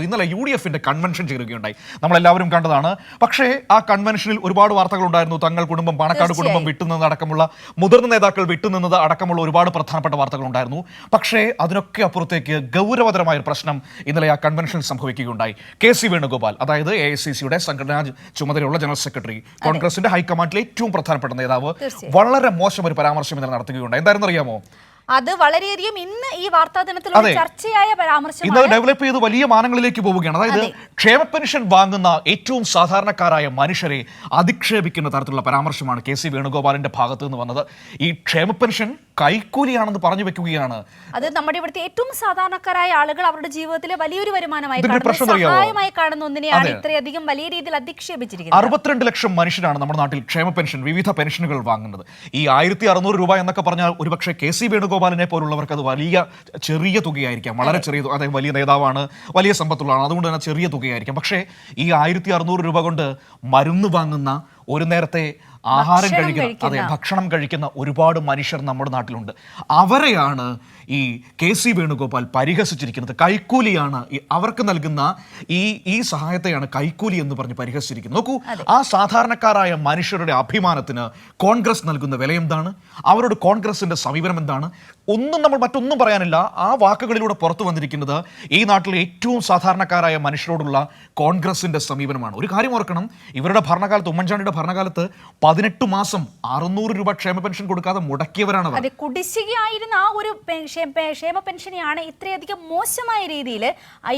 ഇന്നലെ U D എഫിന്റെ convention ചേരുകയുണ്ടായി. നമ്മളെല്ലാവരും കണ്ടതാണ്. പക്ഷേ ആ കൺവെൻഷനിൽ ഒരുപാട് വാർത്തകൾ ഉണ്ടായിരുന്നു തങ്ങൾ കുടുംബം പാണക്കാട് കുടുംബം വിട്ടുനിന്നത് അടക്കമുള്ള മുതിർന്ന നേതാക്കൾ വിട്ടുനിന്നത് അടക്കമുള്ള ഒരുപാട് പ്രധാനപ്പെട്ട വാർത്തകൾ ഉണ്ടായിരുന്നു പക്ഷേ അതിനൊക്കെ അപ്പുറത്തേക്ക് ഗൗരവതരമായ ഒരു പ്രശ്നം ഇന്നലെ ആ കൺവെൻഷൻ സംഭവിക്കുകയുണ്ടായി. കെ സി വേണുഗോപാൽ അതായത് എ ഐ സി സിയുടെ സംഘടനാ ചുമതലയുള്ള ജനറൽ സെക്രട്ടറി കോൺഗ്രസിന്റെ ഹൈക്കമാൻഡിലെ ഏറ്റവും പ്രധാനപ്പെട്ട നേതാവ് വളരെ മോശം ഒരു പരാമർശം ഇന്നലെ നടത്തുകയുണ്ടായി. എന്തായിരുന്നു അറിയാമോ അത് വളരെയധികം ഇന്ന് ഈ വാർത്താ ദിനത്തിൽ ചർച്ചയായ പരാമർശം ഇന്ന് ഡെവലപ്പ് ചെയ്ത് വലിയ മാനങ്ങളിലേക്ക് പോവുകയാണ്. അതായത് ക്ഷേമ പെൻഷൻ വാങ്ങുന്ന ഏറ്റവും സാധാരണക്കാരായ മനുഷ്യരെ അധിക്ഷേപിക്കുന്ന തരത്തിലുള്ള പരാമർശമാണ് കെ സി വേണുഗോപാലിന്റെ ഭാഗത്ത് നിന്ന് വന്നത്. ഈ ക്ഷേമ പെൻഷൻ കൈക്കൂലിയാണെന്ന് പറഞ്ഞു വെക്കുകയാണ്. അത് നമ്മുടെ ഇവിടുത്തെ ഏറ്റവും സാധാരണക്കാരായ ആളുകൾ അവരുടെ ജീവിതത്തിലെ വലിയൊരു വരുമാനമായി സഹായമായി കാണുന്ന ഒന്നിനെയാണ്. ഇത്രയധികം വലിയ രീതിയിൽ അധിക്ഷേപിച്ചിരിക്കുന്നത്? അറുപത്തിരണ്ട് ലക്ഷം മനുഷ്യരാണ് നമ്മുടെ നാട്ടിൽ ക്ഷേമ പെൻഷൻ വിവിധ പെൻഷനുകൾ വാങ്ങുന്നത്. ഈ ആയിരത്തി അറുന്നൂറ് രൂപ എന്നൊക്കെ പറഞ്ഞാൽ ഒരുപക്ഷെ കെ സി വേണുഗോപാലിനെ പോലുള്ളവർക്ക് അത് വലിയ ചെറിയ തുകയായിരിക്കാം. വളരെ ചെറിയ അദ്ദേഹം വലിയ നേതാവാണ് വലിയ സമ്പത്തുള്ളതാണ്. അതുകൊണ്ട് തന്നെ ചെറിയ തുകയായിരിക്കാം. പക്ഷേ ഈ ആയിരത്തി അറുന്നൂറ് രൂപ കൊണ്ട് മരുന്ന് വാങ്ങുന്ന ഒരു നേരത്തെ ആഹാരം കഴിക്കുന്ന അതെ ഭക്ഷണം കഴിക്കുന്ന ഒരുപാട് മനുഷ്യർ നമ്മുടെ നാട്ടിലുണ്ട്. അവരെയാണ് ഈ കെ സി വേണുഗോപാൽ പരിഹസിച്ചിരിക്കുന്നത്. കൈക്കൂലിയാണ് അവർക്ക് നൽകുന്ന ഈ ഈ സഹായത്തെയാണ് കൈക്കൂലി എന്ന് പറഞ്ഞ് പരിഹസിച്ചിരിക്കുന്നത്. നോക്കൂ ആ സാധാരണക്കാരായ മനുഷ്യരുടെ അഭിമാനത്തിന് കോൺഗ്രസ് നൽകുന്ന വില എന്താണ്? അവരോട് കോൺഗ്രസിന്റെ സമീപനം എന്താണ്? ഒന്നും നമ്മൾ മറ്റൊന്നും പറയാനില്ല. ആ വാക്കുകളിലൂടെ പുറത്തു വന്നിരിക്കുന്നത് ഈ നാട്ടിലെ ഏറ്റവും സാധാരണക്കാരായ മനുഷ്യരോടുള്ള കോൺഗ്രസിന്റെ സമീപനമാണ്. ഒരു കാര്യം ഓർക്കണം ഇവരുടെ ഭരണകാലത്ത് ഉമ്മൻചാണ്ടിയുടെ ഭരണകാലത്ത് പതിനെട്ട് മാസം അറുന്നൂറ് രൂപ ക്ഷേമ പെൻഷൻ കൊടുക്കാതെ മുടക്കിയവരാണ് അതെ കുടിശ്ശികയായിരുന്ന ആ ഒരു ക്ഷേമ പെൻഷനെയാണ് ഇത്രയധികം മോശമായ രീതിയിൽ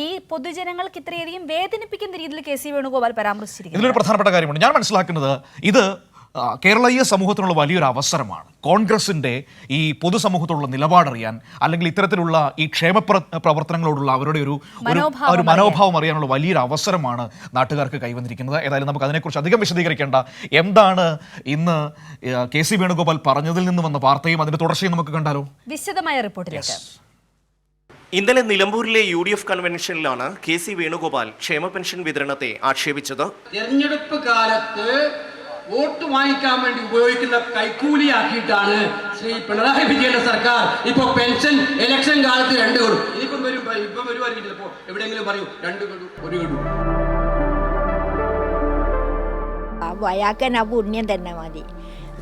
ഈ പൊതുജനങ്ങൾക്ക് ഇത്രയധികം വേദനിപ്പിക്കുന്ന രീതിയിൽ കെ സി വേണുഗോപാൽ പരാമർശിച്ചിരിക്കുന്നത്. ഇതിലൊരു പ്രധാനപ്പെട്ട കാര്യമാണ് ഞാൻ മനസ്സിലാക്കുന്നത് ഇത് കേരളീയ സമൂഹത്തിനുള്ള വലിയൊരു അവസരമാണ്. കോൺഗ്രസിന്റെ ഈ പൊതുസമൂഹത്തോടുള്ള നിലപാടറിയാൻ അല്ലെങ്കിൽ ഇത്തരത്തിലുള്ള ഈ ക്ഷേമ പ്രവർത്തനങ്ങളോടുള്ള അവരുടെ ഒരു ഒരു- മനോഭാവം അറിയാനുള്ള വലിയൊരു അവസരമാണ് നാട്ടുകാർക്ക് കൈവന്നിരിക്കുന്നത്. ഏതായാലും നമുക്ക് അതിനെക്കുറിച്ച് അധികം വിശദീകരിക്കേണ്ട എന്താണ് ഇന്ന് കെ സി വേണുഗോപാൽ പറഞ്ഞതിൽ നിന്ന് വന്ന വാർത്തയും അതിന്റെ തുടർച്ചയും നമുക്ക് കണ്ടാലോ? വിശദമായ റിപ്പോർട്ടിലേക്ക്. ഇന്നലെ നിലമ്പൂരിലെ യു ഡി എഫ് കൺവെൻഷനിലാണ് കെ സി വേണുഗോപാൽ ക്ഷേമ പെൻഷൻ വിതരണത്തെ ആക്ഷേപിച്ചത്. തെരഞ്ഞെടുപ്പ് കാലത്ത് വോട്ട് വാങ്ങിക്കാൻ വേണ്ടി ഉപയോഗിക്കുന്ന കൈക്കൂലിയാക്കിയിട്ടാണ് ശ്രീ പിണറായി വിജയന്റെ സർക്കാർ ഇപ്പൊ പെൻഷൻ ഇലക്ഷൻ കാലത്ത് രണ്ട് കൊടു. ഇനിയിപ്പം വരും ഇപ്പം വരുമായിരിക്കും ചിലപ്പോ എവിടെയെങ്കിലും പറയൂ രണ്ട് കൊടു ഒരു കൊടു. അപ്പോൾ അയാൾക്ക് തന്നെ ആ പുണ്യം തന്നെ മതി.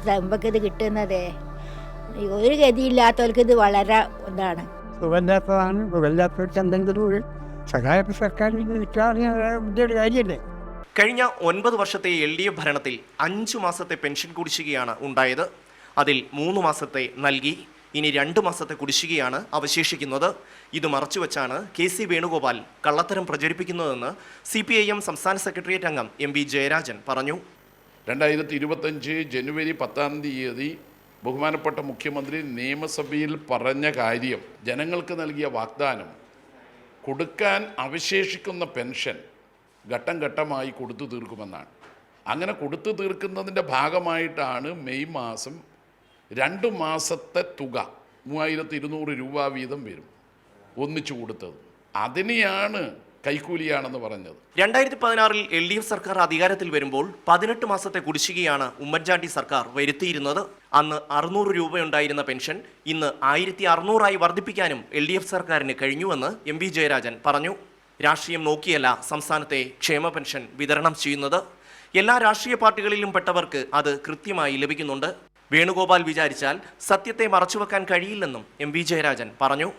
നമുക്ക് ഇത് കിട്ടുന്നത്. ഒരു ഗതിയില്ലാത്തവർക്ക് ഇത് വളരെ ഇതാണ്. സുഖമില്ലാത്തതാണ് സുഖമില്ലാത്തവർക്ക് എന്തെങ്കിലും ഒരു സഹായം സർക്കാരിൽ നിൽക്കാതെ വലിയൊരു കാര്യമല്ലേ കഴിഞ്ഞ ഒൻപത് വർഷത്തെ എൽ ഡി എഫ് ഭരണത്തിൽ അഞ്ചു മാസത്തെ പെൻഷൻ കുടിശ്ശികയാണ് ഉണ്ടായത്. അതിൽ മൂന്ന് മാസത്തെ നൽകി. ഇനി രണ്ട് മാസത്തെ കുടിശ്ശികയാണ് അവശേഷിക്കുന്നത്. ഇത് മറച്ചുവെച്ചാണ് കെ സി വേണുഗോപാൽ കള്ളത്തരം പ്രചരിപ്പിക്കുന്നതെന്ന് സി പി ഐ എം സംസ്ഥാന സെക്രട്ടേറിയറ്റ് അംഗം എം വി ജയരാജൻ പറഞ്ഞു. രണ്ടായിരത്തി ഇരുപത്തഞ്ച് ജനുവരി പത്താം തീയതി ബഹുമാനപ്പെട്ട മുഖ്യമന്ത്രി നിയമസഭയിൽ പറഞ്ഞ കാര്യം ജനങ്ങൾക്ക് നൽകിയ വാഗ്ദാനം കൊടുക്കാൻ അവശേഷിക്കുന്ന പെൻഷൻ ഘട്ടം ഘട്ടമായി കൊടുത്തു തീർക്കുമെന്നാണ്. അങ്ങനെ കൊടുത്തു തീർക്കുന്നതിന്റെ ഭാഗമായിട്ടാണ് മെയ് മാസം രണ്ട് മാസത്തെ തുക മൂവായിരത്തി ഇരുന്നൂറ് രൂപ വീതം വരും ഒന്നിച്ചു കൊടുത്തത്. അതിനെയാണ് കൈക്കൂലിയാണെന്ന് പറഞ്ഞത്. രണ്ടായിരത്തി പതിനാറിൽ എൽ ഡി എഫ് സർക്കാർ അധികാരത്തിൽ വരുമ്പോൾ പതിനെട്ട് മാസത്തെ കുടിശ്ശികയാണ് ഉമ്മൻചാണ്ടി സർക്കാർ വരുത്തിയിരുന്നത്. അന്ന് അറുന്നൂറ് രൂപയുണ്ടായിരുന്ന പെൻഷൻ ഇന്ന് ആയിരത്തി അറുന്നൂറായി വർദ്ധിപ്പിക്കാനും എൽ ഡി എഫ് സർക്കാരിന് കഴിഞ്ഞുവെന്ന് എം വി ജയരാജൻ പറഞ്ഞു. രാഷ്ട്രീയം നോക്കിയല്ല സംസ്ഥാനത്തെ ക്ഷേമ പെൻഷൻ വിതരണം ചെയ്യുന്നത്. എല്ലാ രാഷ്ട്രീയ പാർട്ടികളിലും പെട്ടവർക്ക് അത് കൃത്യമായി ലഭിക്കുന്നുണ്ട്. വേണുഗോപാൽ വിചാരിച്ചാൽ സത്യത്തെ മറച്ചുവെക്കാൻ കഴിയില്ലെന്നും എം വി ജയരാജൻ പറഞ്ഞു.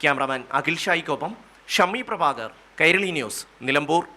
ക്യാമറമാൻ അഖിൽ ഷായിക്കൊപ്പം ഷമ്മി പ്രഭാകർ കൈരളി ന്യൂസ് നിലമ്പൂർ.